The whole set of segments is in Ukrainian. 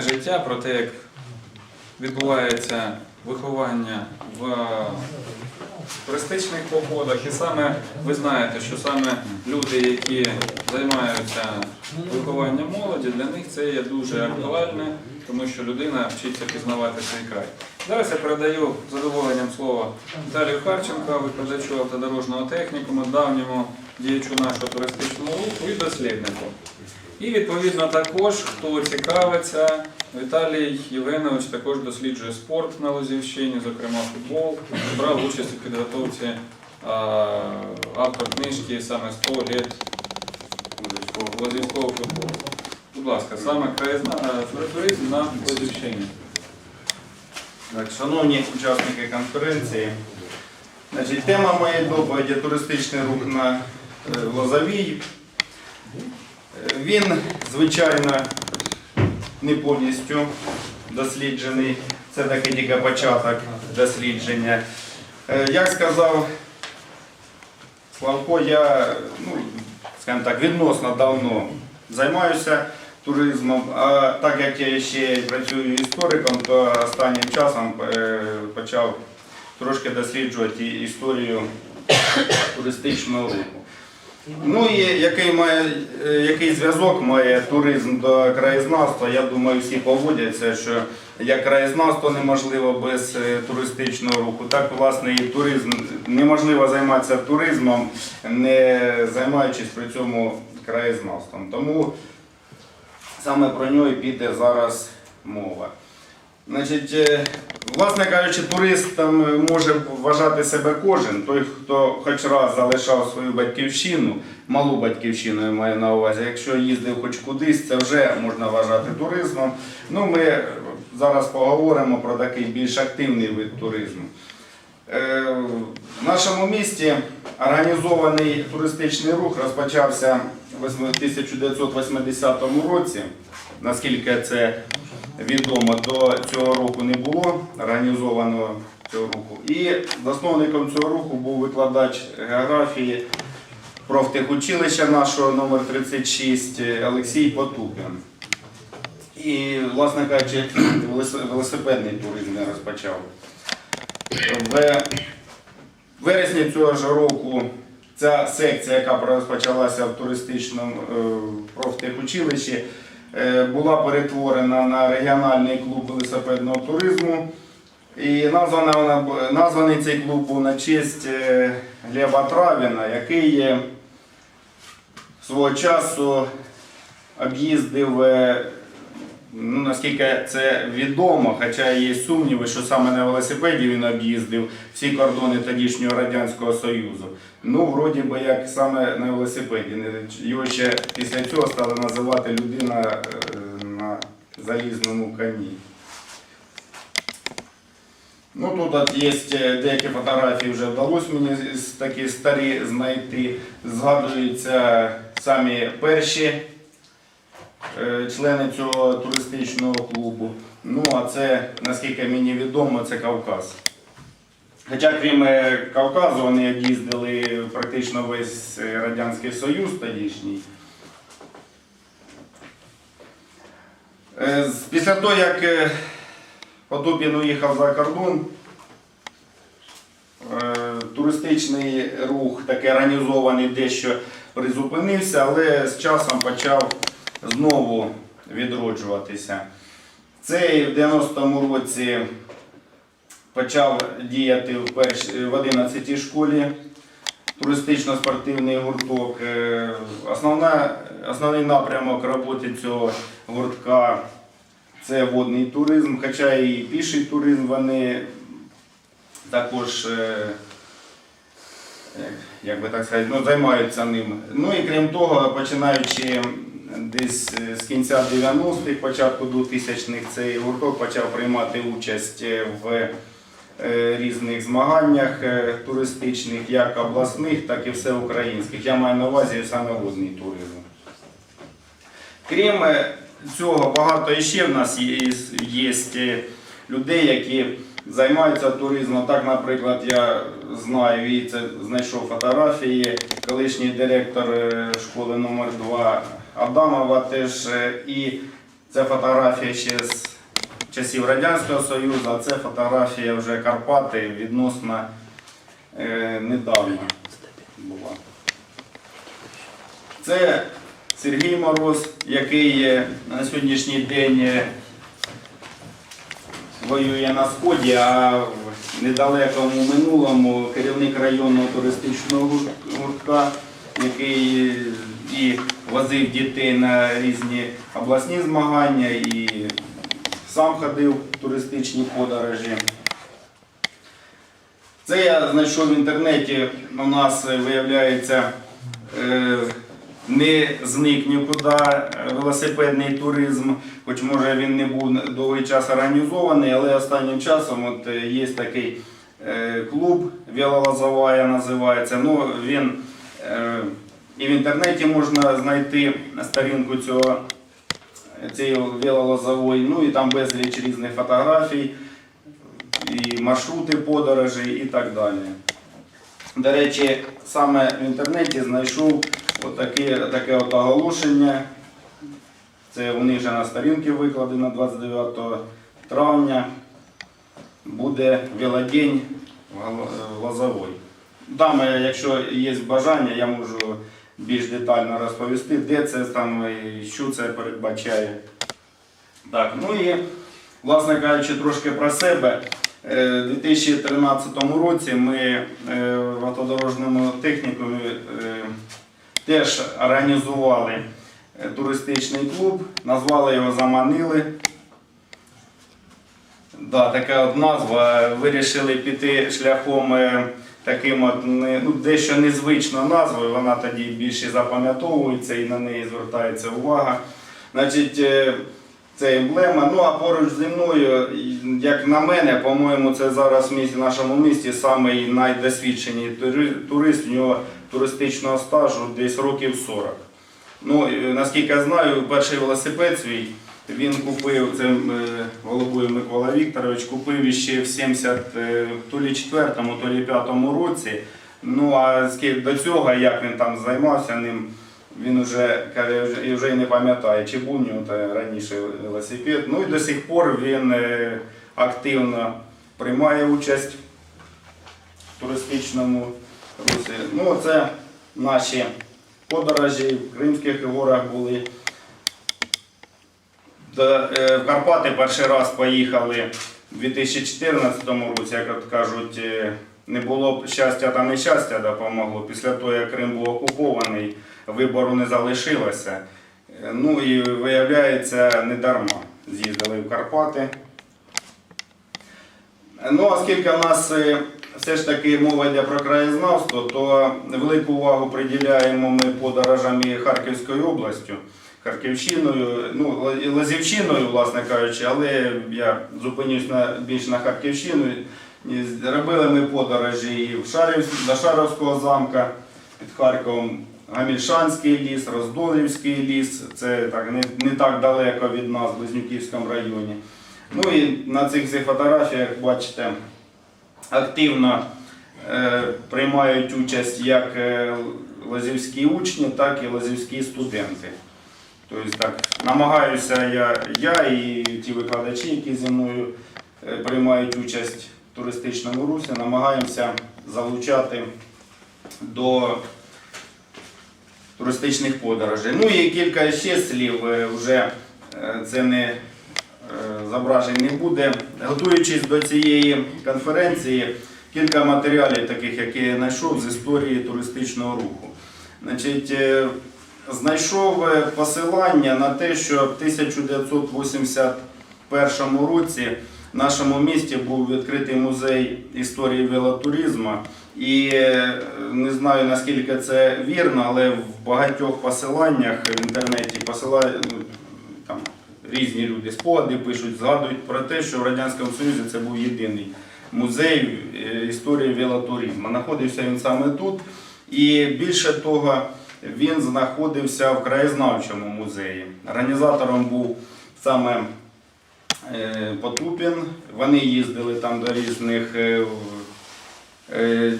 життя про те, як відбувається виховання в туристичних походах. І саме ви знаєте, що саме люди, які займаються вихованням молоді, для них це є дуже актуальне, тому що людина вчиться пізнавати свій край. Зараз я передаю задоволенням слово Віталію Харченко, викладачу автодорожнього технікуму, давньому діячу нашого туристичного руху і досліднику. І відповідно також, хто цікавиться, Віталій Євгенович також досліджує спорт на Лозівщині, зокрема футбол, брав участь у підготовці а, автор книжки саме 100 літ Лозівського футболу. Будь ласка, саме краєзна туризм на Лозівщині. Так, шановні учасники конференції, значить, тема моєї доповіді туристичний рух на е, Лозовій. Е, Він, звичайно, не повністю досліджений. Це такий тільки початок дослідження. Е, Як сказав Славко, я, ну, так, відносно давно займаюся туризмом. А так як я ще працюю істориком, то останнім часом е, почав трошки досліджувати історію туристичного руху. Ну і який, має, е, який зв'язок має туризм до краєзнавства, я думаю, всі погодяться, що як краєзнавство неможливо без е, туристичного руху, так власне і туризм неможливо займатися туризмом, не займаючись при цьому краєзнавством. Тому саме про нього піде зараз мова. Значить, е, власне кажучи, туристом може вважати себе кожен, той, хто хоч раз залишав свою батьківщину, малу батьківщину я маю на увазі, якщо їздив хоч кудись, це вже можна вважати туризмом. Ну, ми зараз поговоримо про такий більш активний вид туризму. Е, В нашому місті організований туристичний рух розпочався в 1980 році. Наскільки це відомо, до цього року не було організованого цього руху. І засновником цього руху був викладач географії профтехучилища нашого номер 36 Олексій Потупін. І, власне кажучи, велосипедний туризм я розпочав. В вересні цього ж року ця секція, яка розпочалася в туристичному е, профтехучилищі, е, була перетворена на регіональний клуб велосипедного туризму. І названий цей клуб був на честь е, Глеба Травіна, який свого часу об'їздив, ну, наскільки це відомо, хоча є сумніви, що саме на велосипеді він об'їздив всі кордони тодішнього Радянського Союзу. Ну, вроді би, як саме на велосипеді. Його ще після цього стали називати людина е, на залізному коні. Ну, тут от є е, деякі фотографії, вже вдалося мені такі старі знайти. Згадуються самі перші члени цього туристичного клубу. Ну, а це, наскільки мені відомо, це Кавказ. Хоча, крім е, Кавказу, вони об'їздили практично весь е, Радянський Союз тодішній. Е, Після того, як е, Потупін уїхав за кордон, е, туристичний рух такий організований дещо призупинився, але з часом почав знову відроджуватися. Цей в 90-му році почав діяти в, перш... в 11 школі туристично-спортивний гурток. Е, Основна, основний напрямок роботи цього гуртка це водний туризм, хоча і піший туризм вони також, е, як би так сказати, ну, займаються ним. Ну і крім того, починаючи десь е, з кінця 90-х, початку 2000-х, цей гурток почав приймати участь е, в е, різних змаганнях туристичних, як обласних, так і всеукраїнських. Я маю на увазі саме водний туризм. Крім цього, багато ще в нас є, людей, які займаються туризмом. Так, наприклад, я знаю і це знайшов фотографії. Колишній директор школи номер 2 Адамова теж е, і Це фотографія ще з часів Радянського Союзу, а це фотографія вже Карпати відносно е, недавно була. Це Сергій Мороз, який е, на сьогоднішній день е, воює на сході, а в недалекому минулому керівник районного туристичного гуртка, який і возив дітей на різні обласні змагання, і сам ходив в туристичні подорожі. Це я знайшов в інтернеті. У нас е, виявляється е, не зник нікуди е, велосипедний туризм, хоч може він не був довгий час організований, але останнім часом от є такий клуб Велолозовая називається. Ну, він і в інтернеті можна знайти сторінку цього цієї велолозової, ну і там безліч різних фотографій, і маршрути подорожей і так далі. До речі, саме в інтернеті знайшов отаке, таке от оголошення. Це вони вже на сторінці викладено 29 травня. Буде велодень в Гало- в Там, е, якщо є бажання, я можу більш детально розповісти, де це там, і що це передбачає. Так, ну і, власне кажучи, трошки про себе. Е, У 2013 році ми е, в автодорожньому технікумі е, теж організували туристичний клуб, назвали його Заманили. Да, така от назва. Вирішили піти шляхом таким от не- ну, дещо незвичною назвою. Вона тоді більше запам'ятовується і на неї звертається увага. Значить, е, це емблема. Ну а поруч зі мною, як на мене, по-моєму, це зараз в нашому місті самий найдосвідчений турист. У нього туристичного стажу десь років 40. Ну, наскільки я знаю, перший велосипед свій він купив, це е, Голубой Микола Вікторович, купив іще в 70, е, то лі 4-му, то лі 5-му році. Ну а до цього, як він там займався ним, він вже і не пам'ятає, чи був нього раніше велосипед. Ну і до сих пор він е, активно приймає участь в туристичному русі. Ну, це наші подорожі в Кримських горах були. До, е, в Карпати перший раз поїхали у 2014 році, як от кажуть, е, не було щастя та нещастя допомогло. Після того, як Крим був окупований, вибору не залишилося. Е, Ну і виявляється, не дарма з'їздили в Карпати. Ну, оскільки в нас все ж таки мова йде про краєзнавство, то велику увагу приділяємо ми подорожам Харківською областю, Харківщиною, ну, Лазівщиною, власне кажучи, але я зупинюсь на, більш на Харківщину. Робили ми подорожі і в Шарів, до Шаровського замка під Харковом, Гамільшанський ліс, Роздолівський ліс, це так, не, не так далеко від нас, в Близнюківському районі. Ну і на цих всіх фотографіях бачите, активно е, приймають участь як е, лазівські учні, так і лазівські студенти. Тобто так, намагаюся я, я і ті викладачі, які зі мною е, приймають участь в туристичному русі, намагаємося залучати до туристичних подорожей. Ну і кілька ще слів е, вже е, це не зображень не буде. Готуючись до цієї конференції, кілька матеріалів, таких, які я знайшов з історії туристичного руху. Значить, знайшов е, посилання на те, що в 1981 році в нашому місті був відкритий музей історії велотуризму. І е, не знаю наскільки це вірно, але в багатьох посиланнях в інтернеті посилають ну, там різні люди спогади пишуть, згадують про те, що в Радянському Союзі це був єдиний музей е, історії велотуризму. Знаходився він саме тут. І більше того, він знаходився в краєзнавчому музеї. Організатором був саме е, Потупін. Вони їздили там до різних е, е,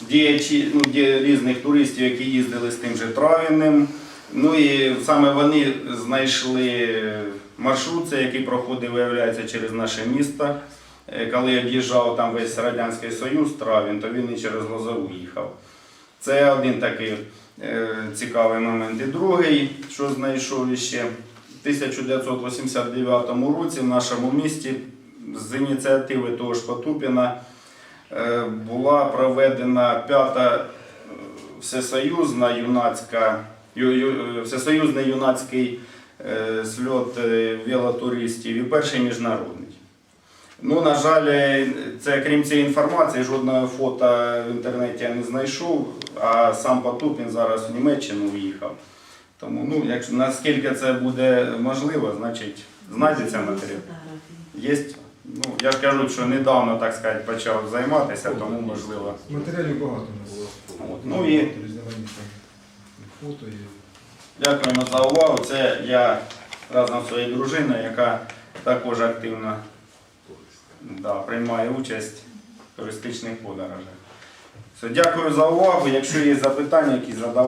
діячі, ну, різних туристів, які їздили з тим же Травіним. Ну і саме вони знайшли маршрут, який проходив, виявляється, через наше місто. Коли об'їжджав там весь Радянський Союз Травін, то він і через Лозову їхав. Це один такий е, цікавий момент. І другий, що знайшов іще, в 1989 році в нашому місті з ініціативи того ж Потупіна е, була проведена п'ята е, всесоюзна юнацька, всесоюзний юнацький сльот велотуристів і перший міжнародний. Ну, на жаль, це крім цієї інформації, жодного фото в інтернеті я не знайшов, а сам Потупін зараз в Німеччину уїхав. Тому, ну, якщо наскільки це буде можливо, значить знайдеться матеріал. Є. Ну, я ж кажу, що недавно, так сказати, почав займатися, тому можливо. Матеріалів багато у нас. От. Ну і дякуємо за увагу. Це я разом з своєю дружиною, яка також активно да, приймає участь в туристичних подорожах. Все, дякую за увагу. Якщо є запитання, які задав.